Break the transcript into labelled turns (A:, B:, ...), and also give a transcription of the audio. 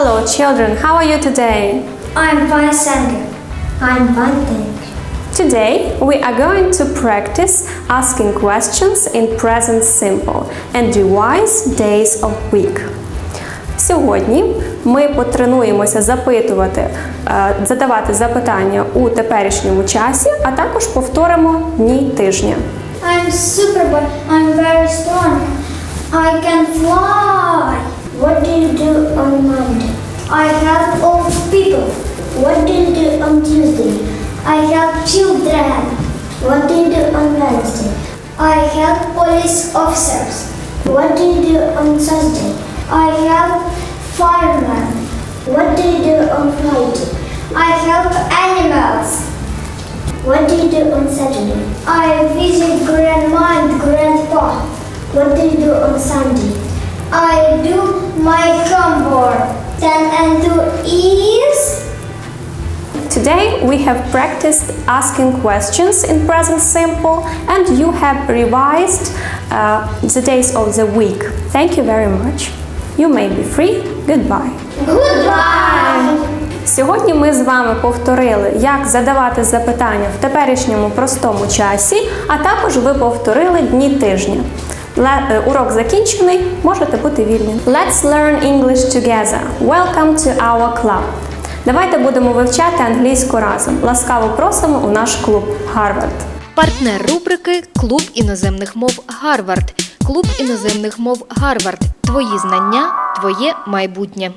A: Hello, children. How are you today?
B: I'm fine, Sandra. I'm fine, thank you.
A: Today we are going to practice asking questions in present simple and revise days of week. Сьогодні ми потренуємося запитувати, е, задавати запитання у теперішньому часі, а також повторимо дні тижня.
B: I'm super, but I'm very strong. I can fly. What do you do on Monday? I help old people. What do you do on Tuesday? I help children. What do you do on Wednesday? I help police officers. What do you do on Thursday? I help firemen. What do you do on Friday? I help animals. What do you do on Saturday? I visit grandma and grandpa. What do you do on Sunday? I do my homework. Ten
A: Today we have practiced asking questions in present simple and you have revised uh, the days of the week. Thank you very much. You may be free. Goodbye.
B: goodbye.
A: Сьогодні ми з вами повторили, як задавати запитання в теперішньому простому часі, а також ви повторили дні тижня. Е, Урок закінчений, можете бути вільні. Let's learn English together. Welcome to our club. Давайте будемо вивчати англійську разом. Ласкаво просимо у наш клуб Гарвард.
C: Партнер рубрики Клуб іноземних мов Гарвард. Клуб іноземних мов Гарвард. Твої знання, твоє майбутнє.